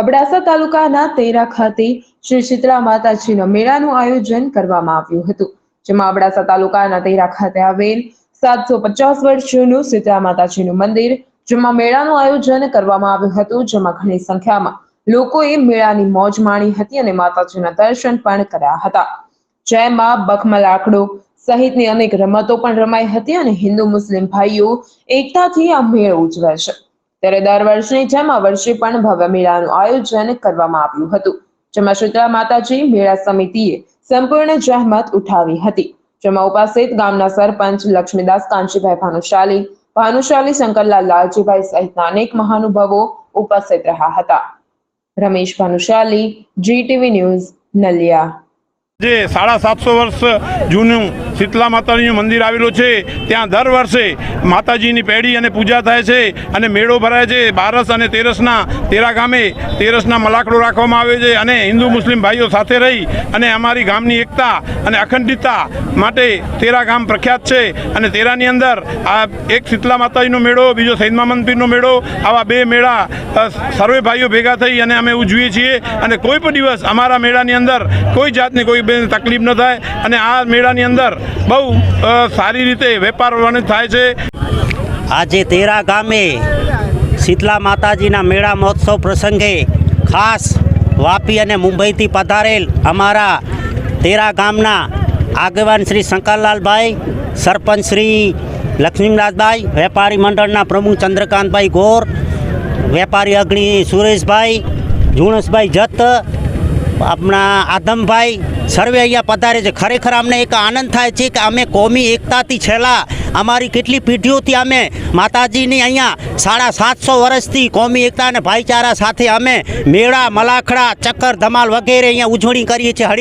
અબડાસા તાલુકાના તેરા ખાતે શ્રી શીતળા માતાજીના મેળાનું આયોજન કરવામાં આવ્યું હતું, જેમાં અબડાસા તાલુકાના તેરા ખાતે આવેલ સાતસો પચાસ વર્ષ જૂનું શીતળા માતાજીનું મંદિર, જેમાં મેળાનું આયોજન કરવામાં આવ્યું હતું, જેમાં ઘણી સંખ્યામાં લોકોએ મેળાની મોજ માણી હતી અને માતાજીના દર્શન પણ કર્યા હતા. જેમાં બખમલ આંકડો સહિતની અનેક રમતો પણ રમાઈ હતી અને હિન્દુ મુસ્લિમ ભાઈઓ એકતાથી આ મેળો ઉજવે છે. ત્યારે દર વર્ષની જેમ આ વર્ષે પણ ભવ્ય મેળાનું આયોજન કરવામાં આવ્યું હતું, જેમાં શીતળા માતાજી મેળા સમિતિએ સંપૂર્ણ જહેમત ઉઠાવી હતી, જેમાં ઉપસ્થિત ગામના સરપંચ લક્ષ્મીદાસ કાંચીભાઈ ભાનુશાલી ભાનુશાલી શંકરલાલ લાલજીભાઈ સહિતના અનેક મહાનુભાવો ઉપસ્થિત રહ્યા હતા. Ramesh Bhanushali GTV news Naliya. જે સાડા સાતસો વર્ષ જૂનું શીતલા માતાજીનું મંદિર આવેલું છે. ત્યાં દર વર્ષે માતાજીની પેઢી અને પૂજા થાય છે અને મેળો ભરાય છે. બારસ અને તેરસના તેરા ગામે તેરસના મલાકડો રાખવામાં આવે છે અને હિન્દુ મુસ્લિમ ભાઈઓ સાથે રહી અને અમારી ગામની એકતા અને અખંડિતતા માટે તેરા ગામ પ્રખ્યાત છે અને તેરાની અંદર આ એક શીતલા માતાજીનો મેળો, બીજો સૈદમા મંદિરનો મેળો, આવા બે મેળા સર્વે ભાઈઓ ભેગા થઈ અને અમે ઉજવીએ છીએ અને કોઈ પણ દિવસ અમારા મેળાની અંદર કોઈ જાતની કોઈ તકલીફ ન થાય અને આ મેળાની અંદર બહુ સારી રીતે વેપાર વાણિજ થાય છે. આજે તેરા ગામે શીતલા માતાજીના મેળા મહોત્સવ પ્રસંગે ખાસ વાપી અને મુંબઈથી પધારેલ અમારા તેરા ગામના આગેવાન શ્રી શંકરલાલભાઈ, સરપંચ શ્રી લક્ષ્મીદાસભાઈ વેપારી મંડળના પ્રમુખ ચંદ્રકાંતભાઈ ગોર, વેપારી અગ્નિ સુરેશભાઈ, જુણસભાઈ જત આપણા આદમભાઈ સર્વે અહીંયા પધારે છે. ખરેખર અમને એક આનંદ થાય છે કે અમે કોમી એકતાથી છેલ્લા અમારી કેટલી પેઢીઓથી અમે માતાજીની અહીંયા સાડા સાતસો વર્ષથી કોમી એકતા અને ભાઈચારા સાથે અમે મેળા, મલાખડા, ચક્કર, ધમાલ વગેરે અહીંયા ઉજવણી કરીએ છીએ. હળી